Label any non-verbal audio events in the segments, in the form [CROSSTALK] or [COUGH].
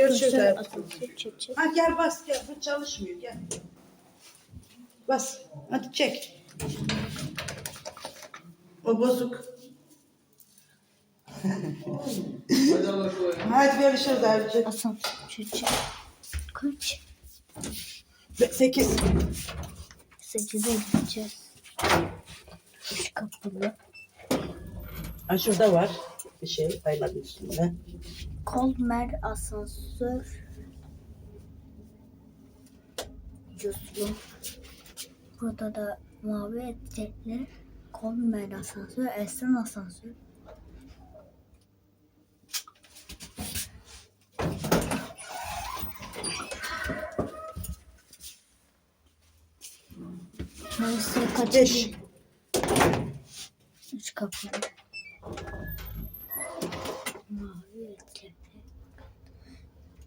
Görüşürüz Asansör, hayatım. asansör, çek çek. Ha gel bas gel. Bu çalışmıyor gel. Bas. Hadi çek. O bozuk. Hadi görüşürüz abicim. Asansör, çek çek. Kaç? Be- Sekiz. Sekize gideceğiz. Üç kapılı. Ha şurada var. Bir şey kaymadın üstünde. Kolmer asansör. Cuslu. Burada da mavi etiketli. Kolmer asansör, Esen asansör. Neyse kaç Beş. Üç kapılı. Mavi etiketli.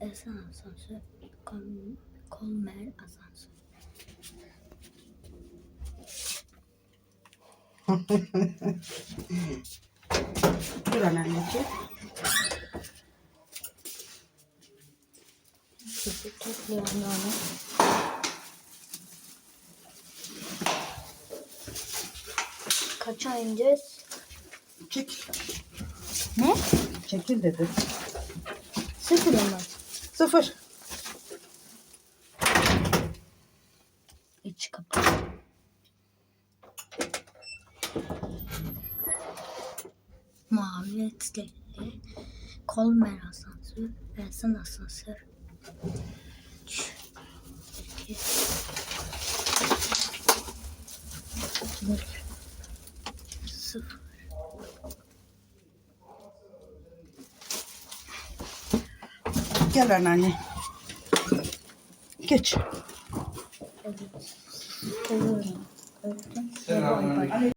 Esen asansör. Kol, Kolmer asansör. [LAUGHS] Dur anneciğim. Sizi topluyorum onu. Kaça ineceğiz? Çekil. Ne? Çekil dedi. Sıfır mı? Sıfır. İç kapı. Mavi etiketli. Kolmer asansör. Esen asansör. Üç, iki, bir, sıfır. Gel anneanne. Geç. Evet. Öptüm.